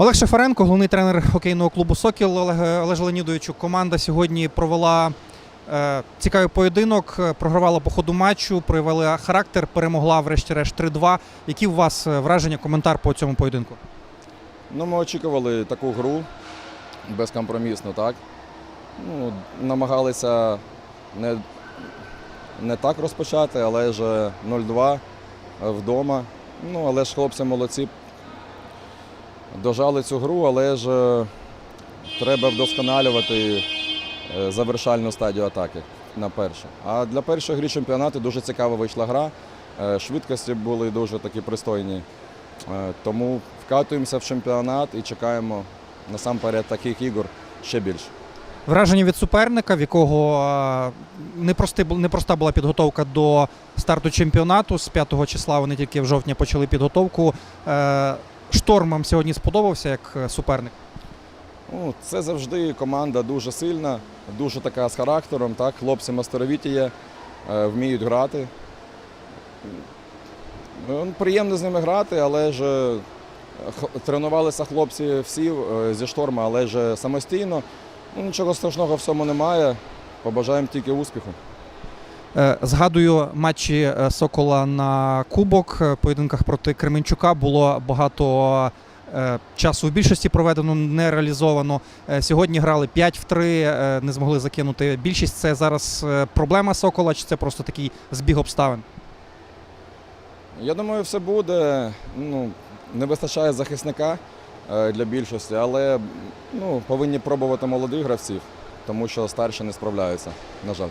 Олег Шефаренко, головний тренер хокейного клубу Сокіл. Олег Олеж Леонідовичу. Команда сьогодні провела е, цікавий поєдинок, е, програвала по ходу матчу, проявила характер, перемогла врешті-решт 3-2. Які у вас е, враження, коментар по цьому поєдинку? Ну, ми очікували таку гру безкомпромісно, так. Ну, намагалися не, не так розпочати, але ж 0-2 вдома. Ну, але ж хлопці молодці. Дожали цю гру, але ж е, треба вдосконалювати е, завершальну стадію атаки на перше. А для першої гри чемпіонату дуже цікава вийшла гра. Е, Швидкості були дуже такі пристойні. Тому вкатуємося в чемпіонат і чекаємо насамперед таких ігор ще більше. Враження від суперника, в якого непрости, непроста була підготовка до старту чемпіонату. З 5 числа вони тільки в жовтні почали підготовку. Шторм вам сьогодні сподобався як е, суперник. Ну, це завжди команда дуже сильна, дуже така з характером. Так? Хлопці мастеровіті є, е, вміють грати. Ну, Приємно з ними грати, але ж е, тренувалися хлопці всі зі шторма, але ж самостійно. Ну, нічого страшного в цьому немає. Побажаємо тільки успіху. Е, Згадую матчі е, Сокола на Кубок. Е, Поєдинках проти Кременчука було багато часу в більшості проведено, не реалізовано. Сьогодні грали 5 в 3, е, не змогли закинути більшість. Це зараз проблема Сокола, чи це просто такий збіг обставин? Я думаю, все буде. Ну, не вистачає захисника для більшості, але ну, повинні пробувати молодих гравців, тому що старші не справляються, на жаль.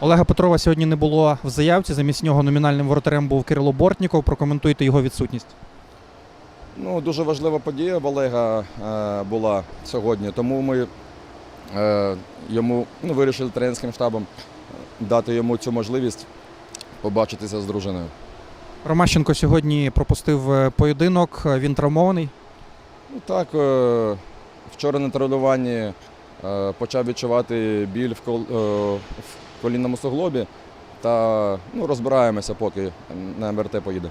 Олега Петрова сьогодні не було в заявці. Замість нього номінальним воротарем був Кирило Бортніков. Прокоментуйте його відсутність. Ну, дуже важлива подія в Олега е, була сьогодні, тому ми е, йому ну, вирішили тренерським штабом дати йому цю можливість побачитися з дружиною. Ромащенко сьогодні пропустив е, поєдинок. Е, Він травмований. Ну так, е, вчора на тренуванні почав відчувати біль в, кол, е, в колінному суглобі та ну, розбираємося, поки на МРТ поїде.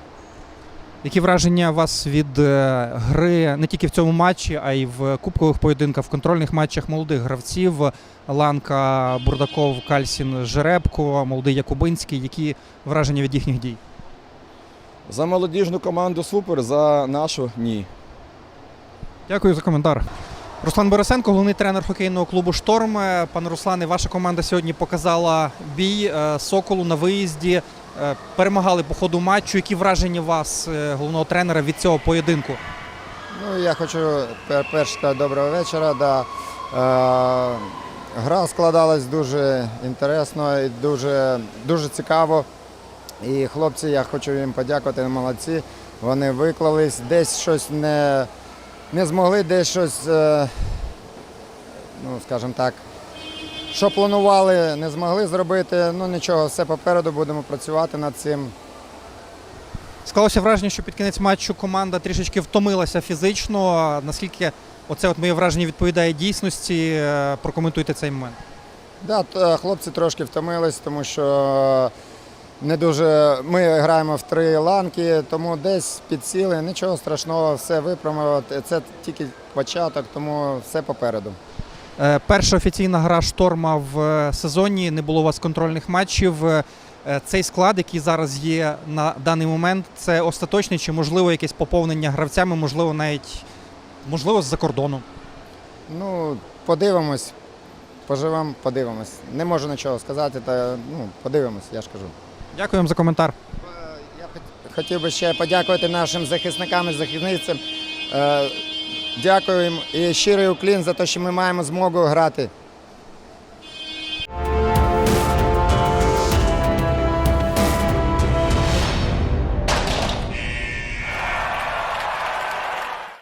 Які враження у вас від е, гри не тільки в цьому матчі, а й в кубкових поєдинках, в контрольних матчах молодих гравців? Ланка, Бурдаков, Кальсін, Жеребко, молодий Якубинський. Які враження від їхніх дій? За молодіжну команду супер, за нашу ні. Дякую за коментар. Руслан Борисенко, головний тренер хокейного клубу Шторм. Е, Пане Руслане, ваша команда сьогодні показала бій е, Соколу на виїзді. Е, Перемагали по ходу матчу. Які враження вас, головного тренера, від цього поєдинку? Ну, я хочу пер- перше сказати доброго вечора. Да. Е, гра складалась дуже інтересно і дуже, дуже цікаво. І хлопці, я хочу їм подякувати, молодці. Вони виклались, десь щось не, не змогли, десь щось, е, ну, скажімо так, що планували, не змогли зробити. Ну нічого, все попереду будемо працювати над цим. Склалося враження, що під кінець матчу команда трішечки втомилася фізично. Наскільки оце от моє враження відповідає дійсності? Е, Прокоментуйте цей момент. Да, е, хлопці трошки втомились, тому що не дуже ми граємо в три ланки, тому десь підсіли. Нічого страшного, все виправимо. Це тільки початок, тому все попереду. Е, Перша офіційна гра шторма в е, сезоні. Не було у вас контрольних матчів. Е, Цей склад, який зараз є на даний момент, це остаточний чи можливо якесь поповнення гравцями, можливо, навіть можливо з-за кордону. Ну, подивимось, поживемо, подивимось. Не можу нічого сказати, та ну, подивимось, я ж кажу. Дякую за коментар. Я хотів би ще подякувати нашим захисникам і захисницям. Е, Дякую і щирий уклін за те, що ми маємо змогу грати